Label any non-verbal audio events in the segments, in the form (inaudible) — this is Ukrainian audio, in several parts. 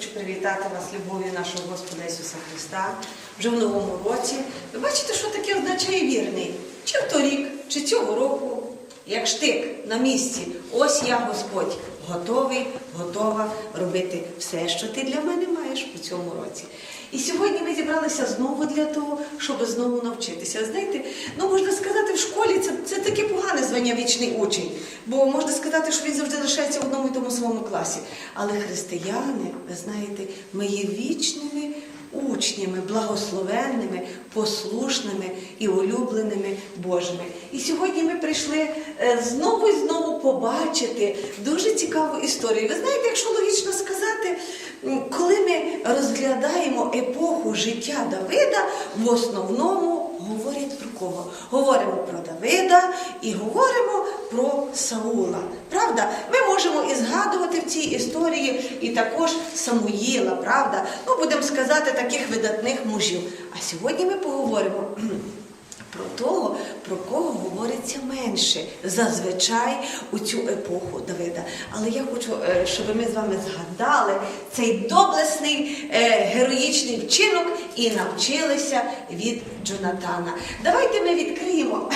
хочу привітати вас любов'ю нашого Господа Ісуса Христа вже в новому році. Ви бачите, що таке означає вірний? Чи в торік, чи цього року, як штик на місці. Ось я, Господь, готовий, готова робити все, що ти для мене маєш у цьому році. І сьогодні ми зібралися знову для того, щоб знову навчитися. Знаєте, ну можна сказати, в школі це, це таке погане звання вічний учень, бо можна сказати, що він завжди лишається в одному і тому самому класі. Але християни, ви знаєте, ми є вічними учнями, благословенними, послушними і улюбленими Божими. І сьогодні ми прийшли е, знову і знову побачити дуже цікаву історію. Ви знаєте, якщо логічно сказати, коли ми розглядаємо епоху життя Давида, в основному говорять про кого? Говоримо про Давида і говоримо про Саула. Правда? Ми можемо і згадувати в цій історії і також Самуїла, правда? Ну, будемо сказати, таких видатних мужів. А сьогодні ми поговоримо. Про того, про кого говориться менше зазвичай у цю епоху Давида. Але я хочу, е, щоб ми з вами згадали цей доблесний е, героїчний вчинок і навчилися від Джонатана. Давайте ми відкриємо.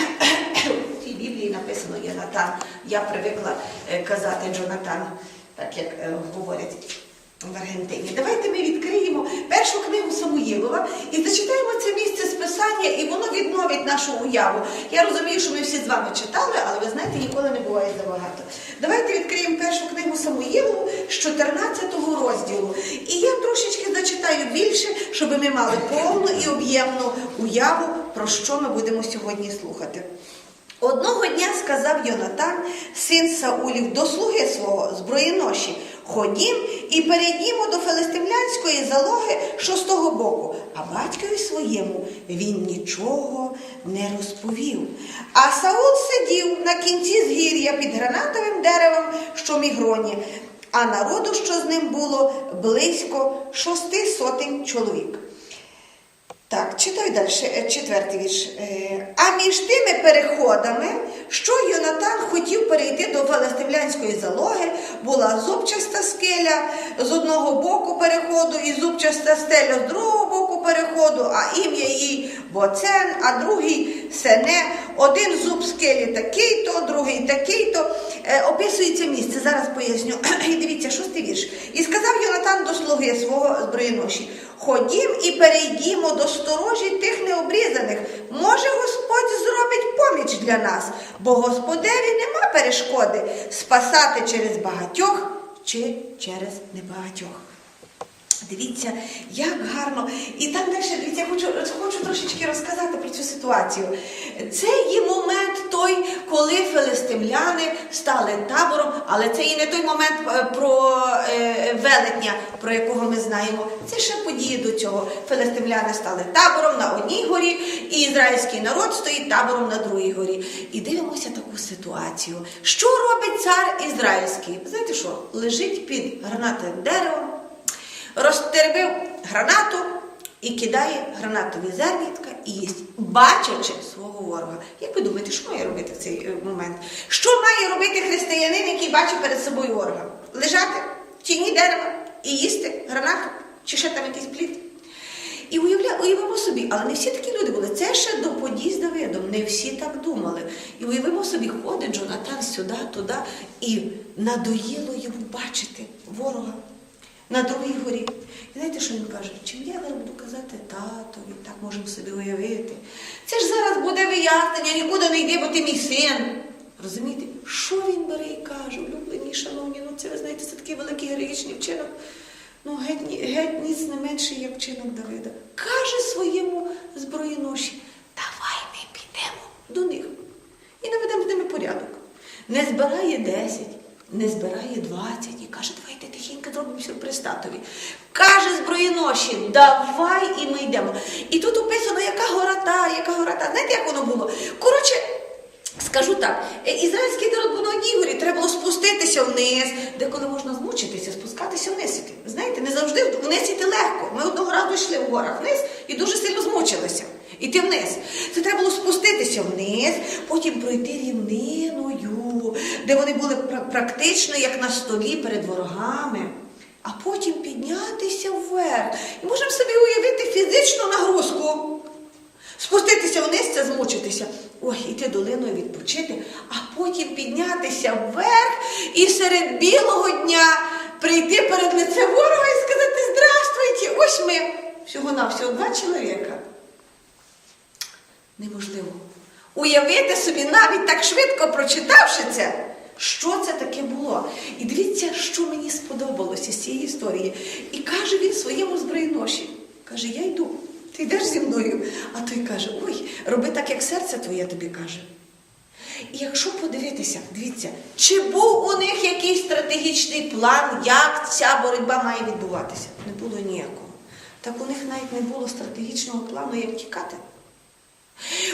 В цій Біблії написано Єнатан. Я привикла е, казати Джонатан, так як говорять в Аргентині. Давайте ми відкриємо першу книгу Самуїлова і зачитаємо це місце з писання, і воно відновить нашу уяву. Я розумію, що ми всі з вами читали, але ви знаєте, ніколи не буває забагато. Давайте відкриємо першу книгу Самуїлову з 14 розділу. І я трошечки зачитаю більше, щоб ми мали повну і об'ємну уяву, про що ми будемо сьогодні слухати. Одного дня сказав Йонатан, син Саулів, до слуги свого зброєноші, ходім і перейдімо до филистимлянської залоги, шостого боку. А батькові своєму він нічого не розповів. А Саул сидів на кінці згір'я під гранатовим деревом, що мігроні, а народу, що з ним було, близько шости сотень чоловік. Так, читай далі, е, четвертий вірш. Е, А між тими переходами, що Йонатан хотів перейти до фалестимлянської залоги, була зубчаста скеля з одного боку переходу і зубчаста стеля з другого боку переходу, а ім'я їй Боцен, а другий Сене, один зуб скелі такий-то, другий такий-то. Е, Описується місце, зараз поясню. (clears throat) І дивіться, шостий вірш. І сказав Йонатан до слуги свого зброєноші, ходім і перейдімо до сторожі тих необрізаних. Може, Господь зробить поміч для нас, бо Господеві нема перешкоди спасати через багатьох чи через небагатьох. Дивіться, як гарно. І там далі, дивіться, я хочу, хочу трошечки розказати про цю ситуацію. Це є момент той, коли филистимляни стали табором, але це і не той момент е, про велетня, про якого ми знаємо. Це ще події до цього. Филистимляни стали табором на одній горі, і ізраїльський народ стоїть табором на другій горі. І дивимося таку ситуацію. Що робить цар ізраїльський? Знаєте що? Лежить під гранатовим деревом розтербив гранату і кидає гранатові зернятка і їсть, бачачи свого ворога. Як ви думаєте, що має робити в цей е, момент? Що має робити християнин, який бачить перед собою ворога? Лежати тіні дерева і їсти гранату? Чи ще там якийсь плід? І уявля, уявимо собі, але не всі такі люди були. Це ще до подій з Давидом, не всі так думали. І уявимо собі, ходить Джонатан сюди, туди, і надоїло йому бачити ворога на другій горі. І знаєте, що він каже? Чим я зараз буду казати татові, так можемо собі уявити. Це ж зараз буде вияснення, нікуди не йди, бо ти мій син. Розумієте, що він бере і каже, улюблені, шановні, ну це ви знаєте, це такий великий героїчний вчинок. Ну, геть, геть ніц не менший, як вчинок Давида. Каже своєму зброєноші, давай ми підемо до них і наведемо з ними порядок. Не збирає 10, не збирає 20 і каже, давайте тихенько зробимо сюрприз татові. Каже зброєноші, давай і ми йдемо. І тут описано, яка гора яка гора. Знаєте, як воно було? Коротше, Скажу так, е, ізраїльський народ був на одній горі, треба було спуститися вниз, деколи можна змучитися, спускатися вниз. Знаєте, не завжди вниз іти легко. Ми одного разу йшли в горах вниз і дуже сильно змучилися. Іти вниз. Це треба було спуститися вниз, потім пройти рівниною, де вони були практично як на столі перед ворогами. а потім піднятися вверх. І можемо собі уявити фізичну нагрузку. Спуститися вниз це змучитися. Ой, іти долиною відпочити, а потім піднятися вверх і серед білого дня прийти перед лице ворога і сказати Здравствуйте! Ось ми всього-навсього два чоловіка. Неможливо. Уявити собі, навіть так швидко прочитавши це, що це таке було. І дивіться, що мені сподобалося з цієї історії. І каже він своєму збройноші. Каже, я йду, ти йдеш зі мною. А той каже, ой, роби так, як серце твоє тобі каже. І якщо подивитися, дивіться, чи був у них якийсь стратегічний план, як ця боротьба має відбуватися? Не було ніякого. Так у них навіть не було стратегічного плану, як тікати.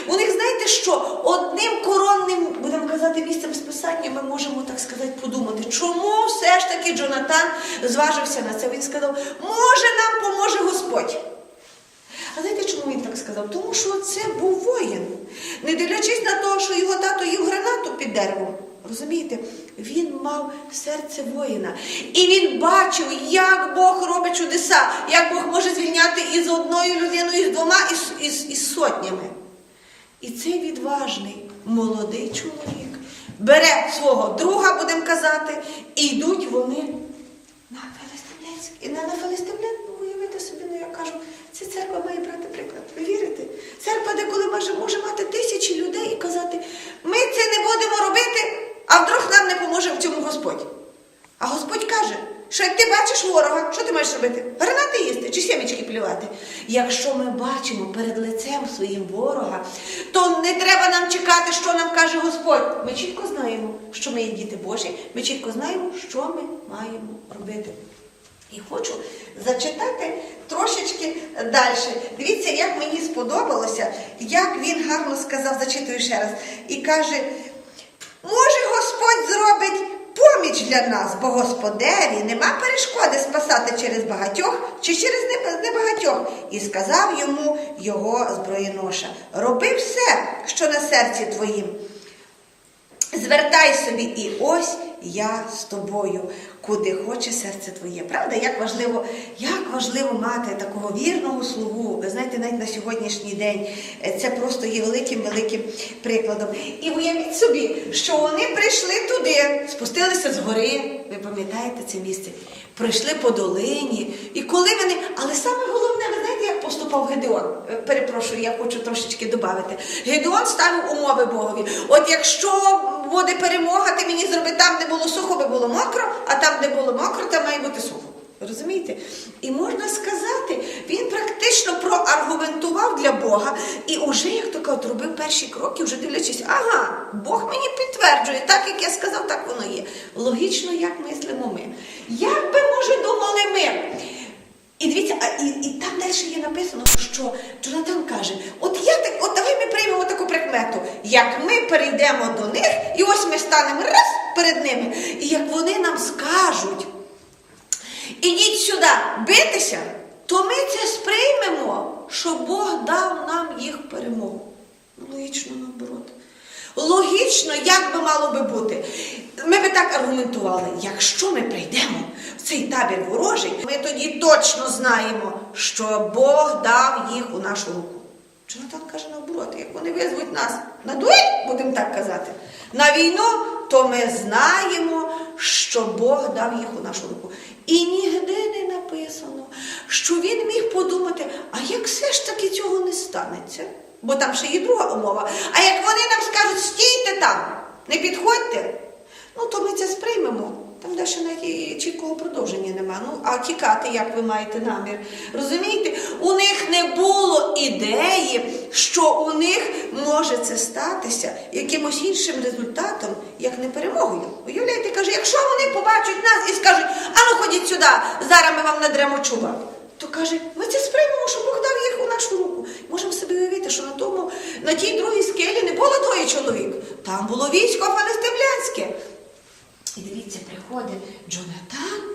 У них, знаєте що, одним коронним, будемо казати, місцем списання ми можемо, так сказати, подумати, чому все ж таки Джонатан зважився на це. Він сказав, може нам поможе Господь. А знаєте, чому він так сказав? Тому що це був воїн. Не дивлячись на те, що його тато їв гранату під деревом. Розумієте, він мав серце воїна. І він бачив, як Бог робить чудеса, як Бог може звільняти із одною людиною, і з двома, і з, і з- і з сотнями. І цей відважний молодий чоловік бере свого друга, будемо казати, і йдуть вони на Филистимлянськ. І не на Филистимлян, ну уявити собі, ну я кажу, ця церква має брати приклад. Ви вірите? Церква, де коли може, може мати тисячі людей і казати, ми це не будемо робити, а вдруг нам не поможе в цьому Господь. А Господь каже, що як ти бачиш ворога, що ти маєш робити? Гранати їсти чи сімечки плювати? Якщо ми бачимо перед лицем своїм ворога, то не треба нам чекати, що нам каже Господь. Ми чітко знаємо, що ми є діти Божі, ми чітко знаємо, що ми маємо робити. І хочу зачитати трошечки далі. Дивіться, як мені сподобалося, як він гарно сказав, зачитую ще раз, і каже: може, Господь зробить поміч для нас, бо Господеві нема перешкоди спасати через багатьох чи через небагатьох. І сказав йому його зброєноша: роби все, що на серці твоїм. Звертай собі, і ось я з тобою, куди хоче серце твоє. Правда, як важливо, як важливо мати такого вірного слугу. Ви знаєте, навіть на сьогоднішній день е, це просто є великим великим прикладом. І уявіть собі, що вони прийшли туди, спустилися з гори. Ви пам'ятаєте це місце? Прийшли по долині. І коли вони. Але саме головне, ви знаєте, як поступав Гедеон? Е, Перепрошую, я хочу трошечки додати. Гедеон ставив умови Богові. От якщо буде перемога, ти мені зроби там, де було сухо, би було мокро, а там, де було мокро, там має бути сухо. Розумієте? І можна сказати, він практично проаргументував для Бога і уже, як то кажуть, робив перші кроки, вже дивлячись, ага, Бог мені підтверджує, так як я сказав, так воно є. Логічно, як мислимо ми. Як би, може, думали ми? І дивіться, а і, і там далі є написано, що Джонатан каже: от я так, от давай ми приймемо таку прикмету, як ми перейдемо до них, і ось ми станемо раз перед ними, і як вони нам скажуть, ідіть сюди битися, то ми це сприймемо, що Бог дав нам їх перемогу. Логічно наоборот. Логічно, як би мало би бути. Ми би так аргументували, якщо ми прийдемо в цей табір ворожий, ми тоді точно знаємо, що Бог дав їх у нашу руку. Джонатан каже наоборот, як вони визвуть нас на дуель, будемо так казати, на війну, то ми знаємо, що Бог дав їх у нашу руку. І ніде не написано, що він міг подумати, а як все ж таки цього не станеться? Бо там ще є друга умова. А як вони нам скажуть, стійте там, не підходьте, ну то ми це сприймемо. Там далі навіть чіткого продовження нема. Ну, а тікати, як ви маєте намір. Розумієте, у них не було ідеї, що у них може це статися якимось іншим результатом, як не перемогою. Уявляєте, каже, якщо вони побачать нас і скажуть, а ну ходіть сюди, зараз ми вам надремо чуба. То каже, ми це сприймемо, що Бог дав їх у нашу руку. Можемо собі уявити, що на тому, на тій другій скелі не було двоє чоловік. Там було військо фалестимлянське. І дивіться, приходить Джонатан.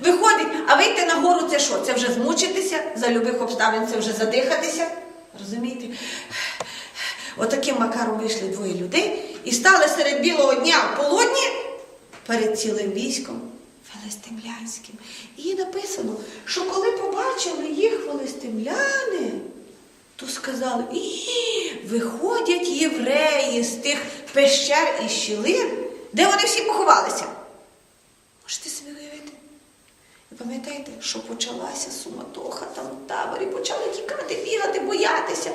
Виходить, а вийти на гору це що? Це вже змучитися, за любих обставин це вже задихатися. Розумієте? Отаким макаром вийшли двоє людей і стали серед білого дня в полудні перед цілим військом филистимлянським. І написано, що коли побачили їх филистимляни, то сказали, і виходять євреї з тих пещер і щілин, де вони всі поховалися. Можете собі пам'ятаєте, що почалася суматоха там в таборі, почали тікати, бігати, боятися.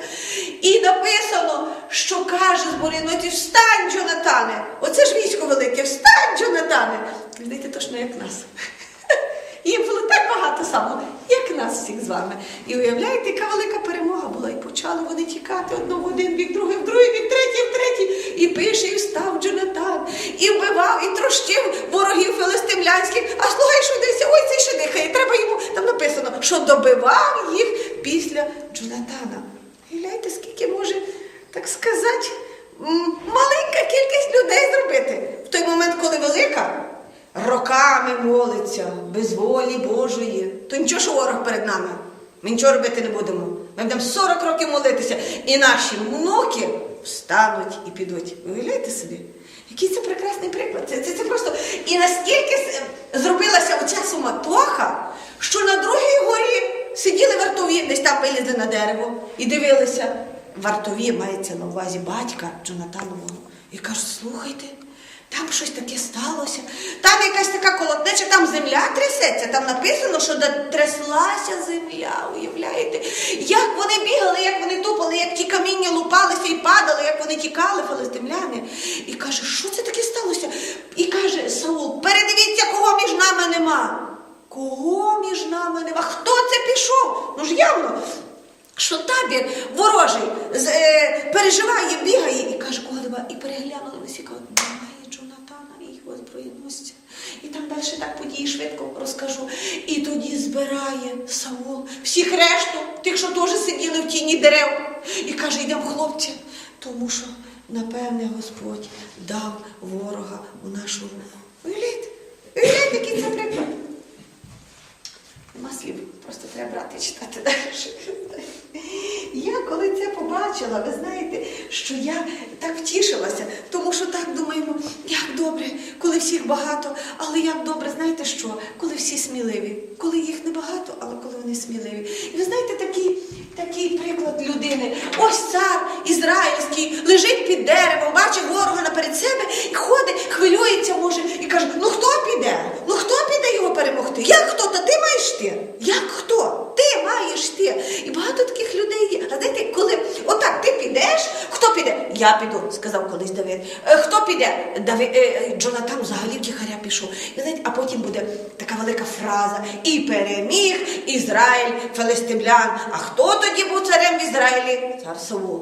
І написано, що каже з зборіноті, встань, Джонатане! Оце ж військо велике, встань, Джонатане! Знаєте, точно як нас. Так само, як нас всіх з вами. І уявляєте, яка велика перемога була. І почали вони тікати одного в один бік, другий в другий бік, третій в третій. І пише, і встав Джонатан, і вбивав, і трощив ворогів филистимлянських. А слухай, що дивися, ой, цей що дихає. Треба йому там написано, що добивав їх після Джонатана. Уявляєте, скільки може, так сказати, маленька кількість людей зробити в той момент, коли велика роками молиться, без волі Божої, то нічого, що ворог перед нами. Ми нічого робити не будемо. Ми будемо 40 років молитися, і наші внуки встануть і підуть. Уявляєте собі? Який це прекрасний приклад. Це, це, це просто і настільки зробилася оця суматоха, що на другій горі сиділи вартові, десь там вилізли на дерево і дивилися. Вартові мається на увазі батька Джонатанового. І кажуть, слухайте, там щось таке сталося. Там якась така колотнеча, там земля трясеться. Там написано, що тряслася земля. Уявляєте? Як вони бігали, як вони тупали, як ті каміння лупалися і падали, як вони тікали, фалестимляни. І каже, що це таке сталося? І каже Саул, передивіться, кого між нами нема. Кого між нами нема? Хто це пішов? Ну ж явно, що табір ворожий е, переживає, бігає і каже, кого нема. І переглянули всі кажуть, немає Джонатана і його зброєносця. І там далі так події швидко розкажу. І тоді збирає Саул всіх решту, тих, що теж сиділи в тіні дерев. І каже, йдемо, хлопці, тому що, напевне, Господь дав ворога у нашу руку. Уявляєте? Уявляєте, який це приклад? Нема слів, просто треба брати і читати далі. Я коли це побачила, ви знаєте, що я так втішилася, тому що так думаємо, як добре, коли всіх багато, але як добре, знаєте що? Коли всі сміливі, коли їх небагато, але коли вони сміливі. І ви знаєте, такий, такий приклад людини. Ось цар ізраїльський лежить під деревом, бачить ворога наперед себе і ходить, хвилюється, може, і каже: ну хто піде? Ну хто піде його перемогти? Як хто? Та ти маєш ти? Як хто? Ти маєш ти. І багато таких людей є. А знаєте, коли отак ти підеш, хто піде? Я піду, сказав колись Давид. «Е, Хто піде? Дави, е, е, Джонатан взагалі в тихаря пішов. І знаєте, а потім буде така велика фраза. І переміг Ізраїль филистимлян. А хто тоді був царем в Ізраїлі? Цар Саул.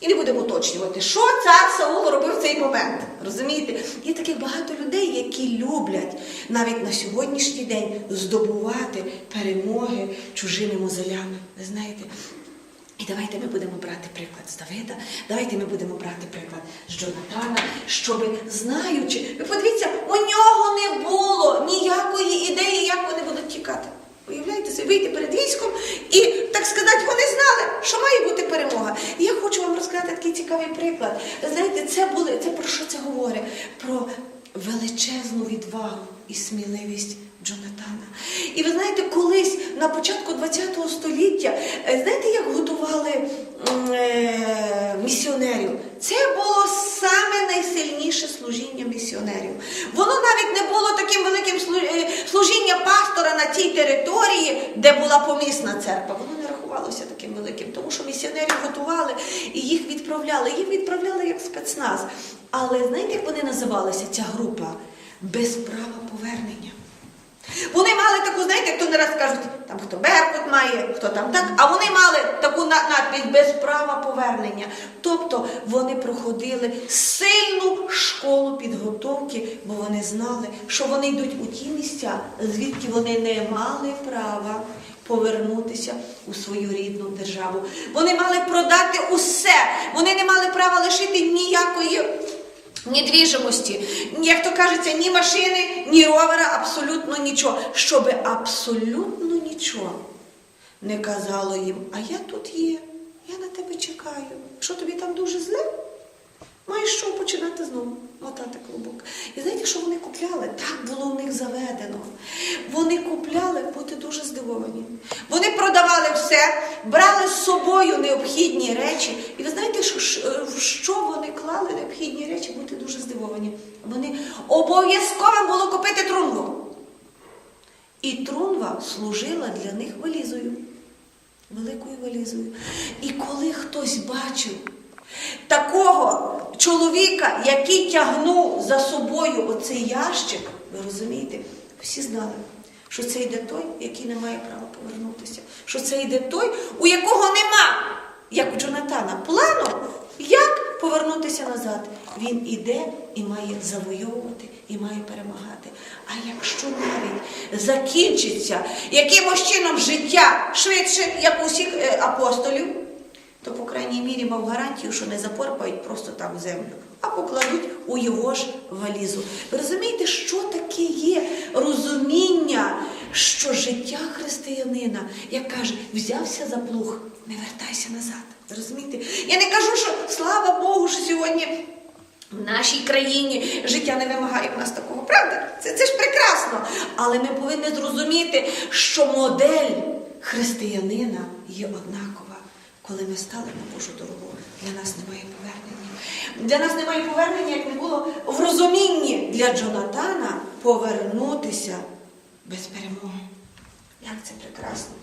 І не будемо уточнювати, що цар Саул робив в цей момент. Розумієте? Є таких багато людей, які люблять навіть на сьогоднішній день здобувати перемоги чужими мозолями. Ви знаєте? І давайте ми будемо брати приклад з Давида, давайте ми будемо брати приклад з Джонатана, щоб знаючи, ви подивіться, у нього не було ніякої ідеї, як вони будуть тікати. Уявляєте собі, вийти перед військом і, так сказати, вони знали, що має бути перемога. І я хочу вам розказати такий цікавий приклад. Знаєте, це були, це про що це говорить? Про величезну відвагу і сміливість Джонатана. І ви знаєте, колись на початку ХХ століття, е, знаєте, як готували е, місіонерів? Це було саме найсильніше служіння місіонерів. Воно навіть не було таким великим е, служіння пастора на тій території, де була помісна церква. Воно не рахувалося таким великим, тому що місіонерів готували і їх відправляли. Їх відправляли як спецназ. Але знаєте, як вони називалися, ця група? Без права повернення. Вони мали таку, знаєте, як то не раз кажуть, там хто Беркут має, хто там так, а вони мали таку на- надпись без права повернення. Тобто вони проходили сильну школу підготовки, бо вони знали, що вони йдуть у ті місця, звідки вони не мали права повернутися у свою рідну державу. Вони мали продати усе, вони не мали права лишити ніякої. Недвіжимості, як то кажеться, ні машини, ні ровера, абсолютно нічого. Щоби абсолютно нічого не казало їм, а я тут є, я на тебе чекаю. Що тобі там дуже зле? Маєш що починати знову, мотати клубок. І знаєте, що вони купляли? Так було в них заведено. Вони купляли бути дуже здивовані. Вони продавали все, брали з собою необхідні речі. І ви знаєте, що- в що вони клали необхідні речі, бути дуже здивовані. Вони обов'язково було купити трунву. І трунва служила для них валізою, великою валізою. І коли хтось бачив такого чоловіка, який тягнув за собою оцей ящик, ви розумієте, всі знали, що це йде той, який не має права повернутися, що це йде той, у якого нема, як у Джонатана, плану, як повернутися назад. Він іде і має завойовувати, і має перемагати. А якщо навіть закінчиться якимось чином життя швидше, як у всіх е, апостолів, то, по крайній мірі, мав гарантію, що не запорпають просто там землю, а покладуть у його ж валізу. Ви розумієте, що таке є розуміння, що життя християнина, як каже, взявся за плуг, не вертайся назад. Розумієте? Я не кажу, що слава Богу, що сьогодні. В нашій країні життя не вимагає в нас такого, правда? Це, це ж прекрасно. Але ми повинні зрозуміти, що модель християнина є однакова. Коли ми стали на Божу дорогу, для нас немає повернення. Для нас немає повернення, як не було в розумінні для Джонатана повернутися без перемоги. Як це прекрасно.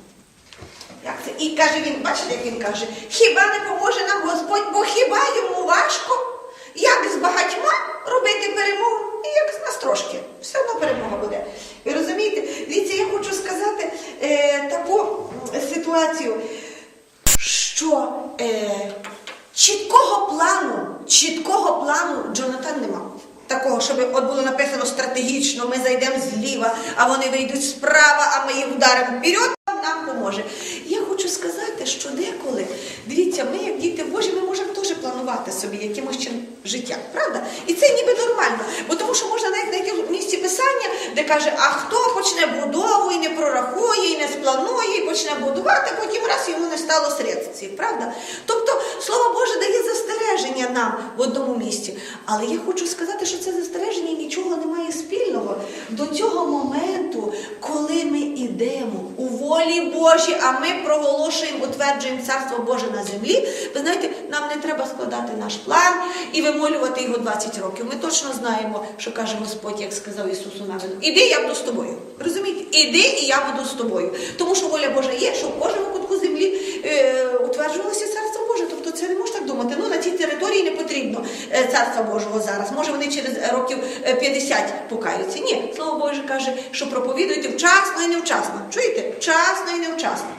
Як це? І каже він, бачите, як він каже, хіба не поможе нам Господь, бо хіба йому важко? Як з багатьма робити перемогу? І як з нас трошки. Все одно перемога буде. Ви розумієте? Дивіться, я хочу сказати е, таку ситуацію, що е, чіткого плану, чіткого плану Джонатан не мав. Такого, щоб от було написано стратегічно, ми зайдемо зліва, а вони вийдуть справа, а ми їх вдаримо вперед, нам поможе. Я хочу сказати, що деколи, дивіться, ми, як діти Божі, ми можемо теж планувати собі якимось чином життя, правда? І це ніби нормально. Бо тому що можна навіть знайти в місці писання, де каже, а хто почне будову і не прорахує, і не спланує, і почне будувати, потім раз йому не стало средств, правда? Тобто, Слово Боже дає застереження нам в одному місці. Але я хочу сказати, що це застереження нічого не має спільного до цього моменту, коли ми йдемо у волі Божій, а ми проголошуємо, утверджуємо Царство Боже на землі. Ви знаєте, нам не треба складати наш план і вимолювати його 20 років. Ми точно знаємо, що каже Господь, як сказав Ісусу Навину. Іди, я буду з тобою. Розумієте? Іди, і я буду з тобою. Тому що воля Божа є, що в кожному кутку землі е, утверджувалося Царство Боже. Тобто це не можна так думати. Ну на цій території не потрібно е, царства Божого зараз. Може вони через років е, 50 покаються. Ні, слово Боже каже, що проповідуйте вчасно і невчасно. Чуєте? Вчасно і невчасно.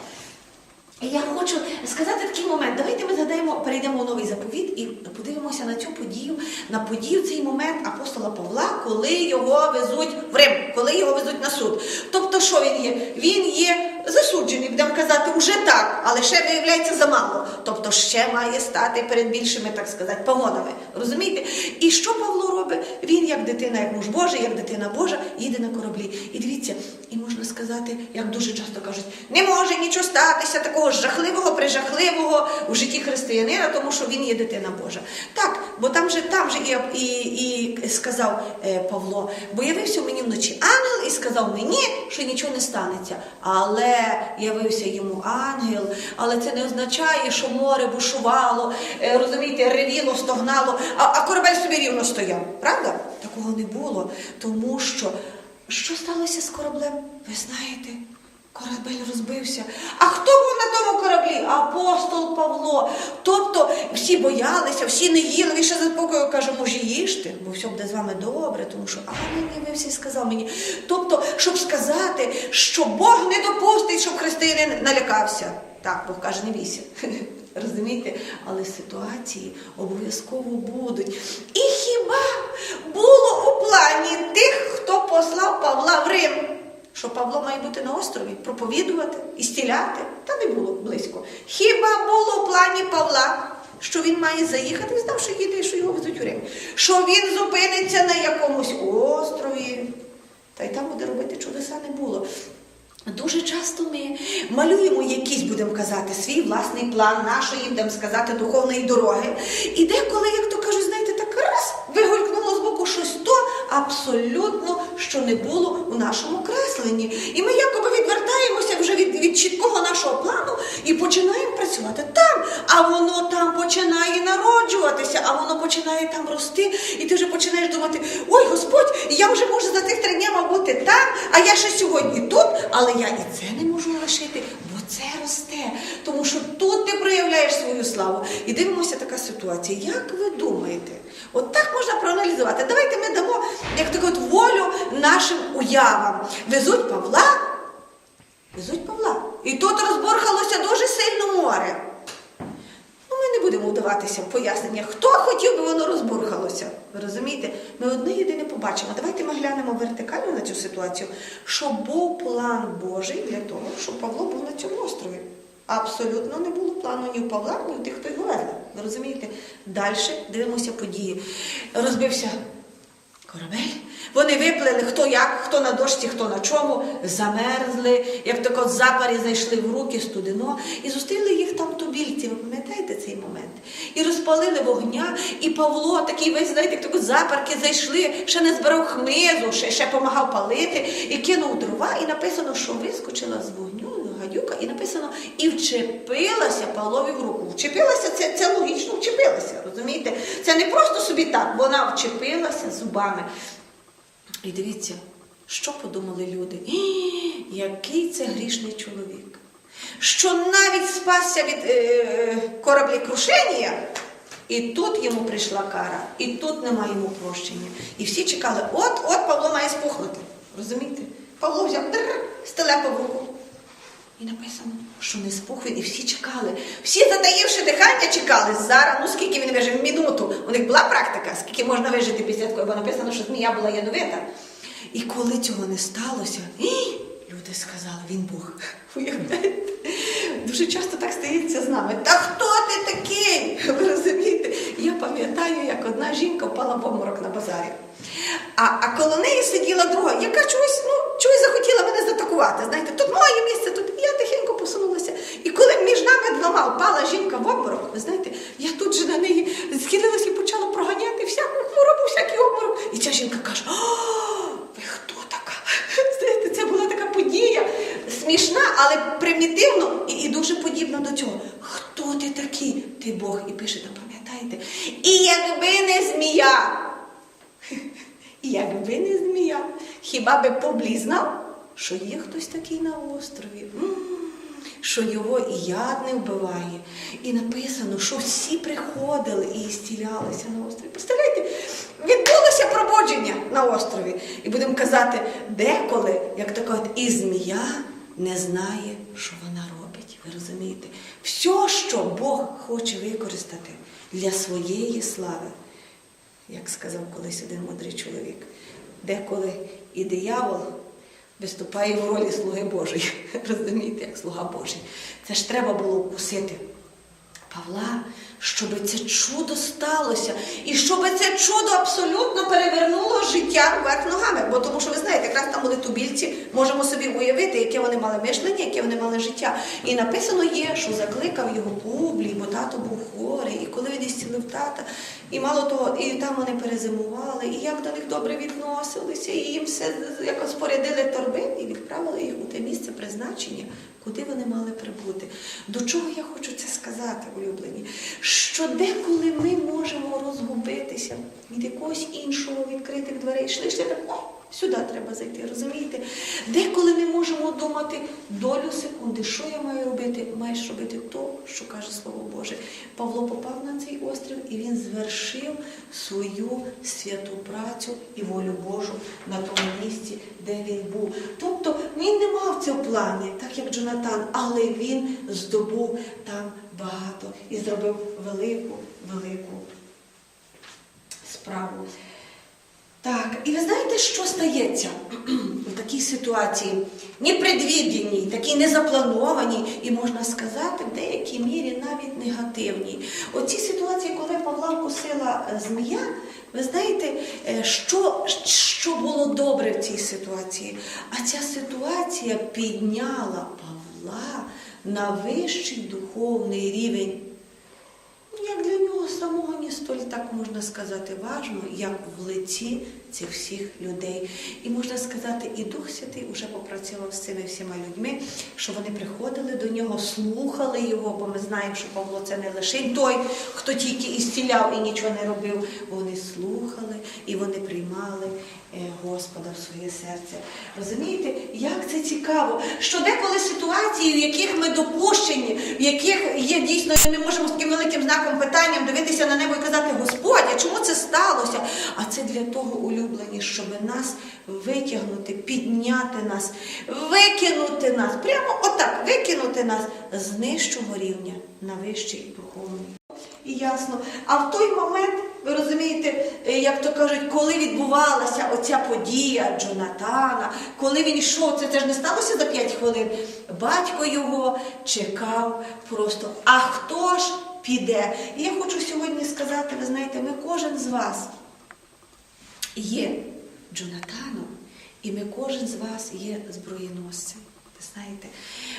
Я хочу сказати такий момент. Давайте ми згадаємо, перейдемо у новий заповіт і подивимося на цю подію, на подію цей момент апостола Павла, коли його везуть в Рим, коли його везуть на суд. Тобто, що він є? Він є засуджений, будемо казати, уже так, але ще виявляється замало. Тобто ще має стати перед більшими, так сказати, погонами. Розумієте? І що Павло робить? Він, як дитина, як муж Божий, як дитина Божа, їде на кораблі. І дивіться, і можна сказати, як дуже часто кажуть, не може нічого статися такого жахливого, прижахливого в житті християнина, тому що він є дитина Божа. Так, бо там же там же і, і, і сказав е, Павло, бо явився мені вночі ангел і сказав мені, що нічого не станеться. Але явився йому ангел, але це не означає, що море бушувало, е, розумієте, ревіло, стогнало, а, а корабель собі рівно стояв. Правда? Такого не було, тому що що сталося з кораблем? Ви знаєте? Корабель розбився. А хто був на тому кораблі? Апостол Павло. Тобто всі боялися, всі не їли. Він ще заспокоїв, каже, може, їжте, бо все буде з вами добре, тому що ангел явився і сказав мені. Тобто, щоб сказати, що Бог не допустить, щоб християнин налякався. Так, Бог каже, не бійся. (laughs) Розумієте? Але ситуації обов'язково будуть. І хіба було у плані тих, хто послав Павла в Рим? Що Павло має бути на острові, проповідувати і стіляти? Та не було близько. Хіба було в плані Павла, що він має заїхати, знав, що їде, що його везуть у Рим? Що він зупиниться на якомусь острові, та й там буде робити чудеса не було. Дуже часто ми малюємо якийсь, будемо казати, свій власний план нашої, будемо сказати, духовної дороги. І деколи, як то кажуть, абсолютно, що не було у нашому кресленні. І ми якоби відвертаємося вже від, від чіткого нашого плану і починаємо працювати там. А воно там починає народжуватися, а воно починає там рости. І ти вже починаєш думати: ой, Господь, я вже можу за цих три дня бути там, а я ще сьогодні тут, але я і це не можу лишити, це росте. Тому що тут ти проявляєш свою славу. І дивимося така ситуація. Як ви думаєте? От так можна проаналізувати. Давайте ми дамо як таку от волю нашим уявам. Везуть Павла, везуть Павла. І тут розборхалося дуже сильно море. Ну, ми не будемо вдаватися в пояснення, хто хотів би воно розбурхалося. Ви розумієте? Ми одне єдине побачимо. Давайте ми глянемо вертикально на цю ситуацію, що був план Божий для того, щоб Павло був на цьому острові. Абсолютно не було плану ні у Павла, ні у тих, хто його везли. Ви розумієте? Далі дивимося події. Розбився корабель. Вони виплили хто як, хто на дошці, хто на чому, замерзли, як тако запарі зайшли в руки студено, і зустріли їх там тубільці. Ви пам'ятаєте цей момент? І розпалили вогня, і Павло такий весь, знаєте, як запарки зайшли, ще не збирав хмизу, ще, ще помагав палити, і кинув дрова, і написано, що вискочила з вогню гадюка, і написано, і вчепилася Павлові в руку. Вчепилася, це, це логічно вчепилася, розумієте? Це не просто собі так, вона вчепилася зубами. І дивіться, що подумали люди? «Ій, Який це грішний чоловік, що навіть спасся від е, кораблекрушення, і тут йому прийшла кара, і тут немає йому прощення. І всі чекали, от, от Павло має спухнути. Розумієте? Павло взяв стелепав руку. І написано, що не спух і всі чекали. Всі, затаївши дихання, чекали. Зараз, ну скільки він вижив минуту. У них була практика, скільки можна вижити після такого, бо написано, що змія була ядовита. І коли цього не сталося, «Ій!» люди сказали, він Бог. (laughs) Дуже часто так стається з нами. Та хто ти такий? (laughs) Ви розумієте? Я пам'ятаю, як одна жінка впала в обморок на базарі. А, а коло неї сиділа друга, яка чогось, ну, чогось захотіла мене. Знаєте, тут моє місце, тут І я тихенько посунулася. І коли між нами двома впала жінка в обморок, ви знаєте, я тут же на неї схилилася і почала проганяти всяку хворобу, всякий обморок. І ця жінка каже: О, ви хто така? (laughs) Знаєте, це була така подія смішна, але примітивно і, і дуже подібна до цього. Хто ти такий? Ти Бог. І пише там, пам'ятаєте? І якби не змія. (laughs) Якби не змія, хіба би поблізнав, що є хтось такий на острові, що його і яд не вбиває. І написано, що всі приходили і зцілялися на острові. Представляєте, відбулося пробудження на острові. І будемо казати, деколи, як така от і змія не знає, що вона робить. Ви розумієте? Все, що Бог хоче використати для своєї слави як сказав колись один мудрий чоловік, деколи і диявол виступає в ролі слуги Божої. (laughs) Розумієте, як слуга Божий. Це ж треба було вкусити Павла, щоб це чудо сталося, і щоб це чудо абсолютно перевернуло життя вверх ногами. Бо тому що ви знаєте, якраз там були тубільці, можемо собі уявити, яке вони мали мишлення, яке вони мали життя. І написано є, що закликав його Публій, бо тато був хворий, і коли він ісцілив тата, і мало того, і там вони перезимували, і як до них добре відносилися, і їм все якось спорядили торби і відправили їх у те місце призначення, куди вони мали прибути. До чого я хочу це сказати, улюблені? Що деколи ми можемо розгубитися від якогось іншого відкритих дверей, йшли, йшли так, сюди треба зайти, розумієте? Деколи ми можемо думати долю секунди, що я маю робити? Маєш робити то, що каже Слово Боже. Павло попав на цей острів і він звершив свою святу працю і волю Божу на тому місці, де він був. Тобто він не мав в плані, так як Джонатан, але він здобув там багато і зробив велику, велику справу. Так, і ви знаєте, що стається (clears throat) в такій ситуації? Непредвіденій, такій незапланованій, і можна сказати, в деякій мірі навіть негативній. Оці ситуації, коли Павла вкусила е, змія, ви знаєте, е, що, що було добре в цій ситуації? А ця ситуація підняла Павла на вищий духовний рівень як для нього самого не столь так можна сказати важно, як в лиці цих всіх людей. І можна сказати, і Дух Святий вже попрацював з цими всіма людьми, що вони приходили до нього, слухали його, бо ми знаємо, що Павло це не лише той, хто тільки ісціляв і нічого не робив. Вони слухали і вони приймали е, Господа в своє серце. Розумієте, як це цікаво, що деколи ситуації, в яких ми допущені, в яких є дійсно, ми можемо з таким великим знаком питанням дивитися на небо і казати, Господь, а чому це сталося? А це для того улюблені, щоб нас витягнути, підняти нас, викинути нас, прямо отак, викинути нас з нижчого рівня на вищий духовний. І ясно. А в той момент, ви розумієте, е, як то кажуть, коли відбувалася оця подія Джонатана, коли він йшов, це, ж не сталося за 5 хвилин. Батько його чекав просто. А хто ж піде? І я хочу сьогодні сказати, ви знаєте, ми кожен з вас є Джонатаном, і ми кожен з вас є зброєносцем. Ви знаєте,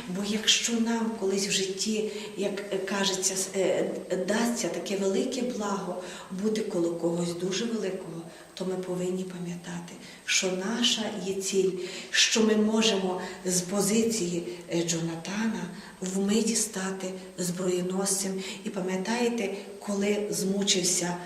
бо якщо нам колись в житті, як кажеться, е, дасться таке велике благо бути коло когось дуже великого, то ми повинні пам'ятати, що наша є ціль, що ми можемо з позиції е, Джонатана вмиті стати зброєносцем. І пам'ятаєте, коли змучився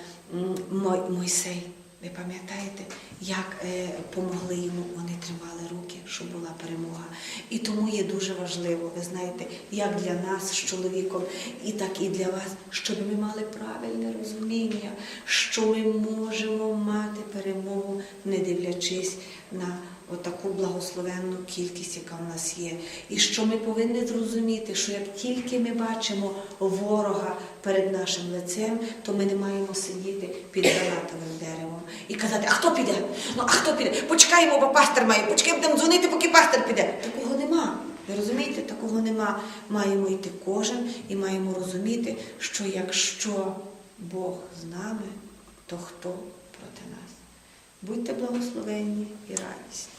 Мойсей. Ви пам'ятаєте, як е, помогли йому, вони тримали руки, щоб була перемога. І тому є дуже важливо, ви знаєте, як для нас з чоловіком, і так і для вас, щоб ми мали правильне розуміння, що ми можемо мати перемогу, не дивлячись на отаку благословенну кількість, яка в нас є. І що ми повинні зрозуміти, що як тільки ми бачимо ворога перед нашим лицем, то ми не маємо сидіти під гранатовим деревом і казати, а хто піде? Ну а хто піде? Почекаємо, бо пастор має, почекаємо будемо дзвонити, поки пастор піде. Такого нема. Ви розумієте, такого нема. Маємо йти кожен і маємо розуміти, що якщо Бог з нами, то хто проти нас? Будьте благословенні і радісні.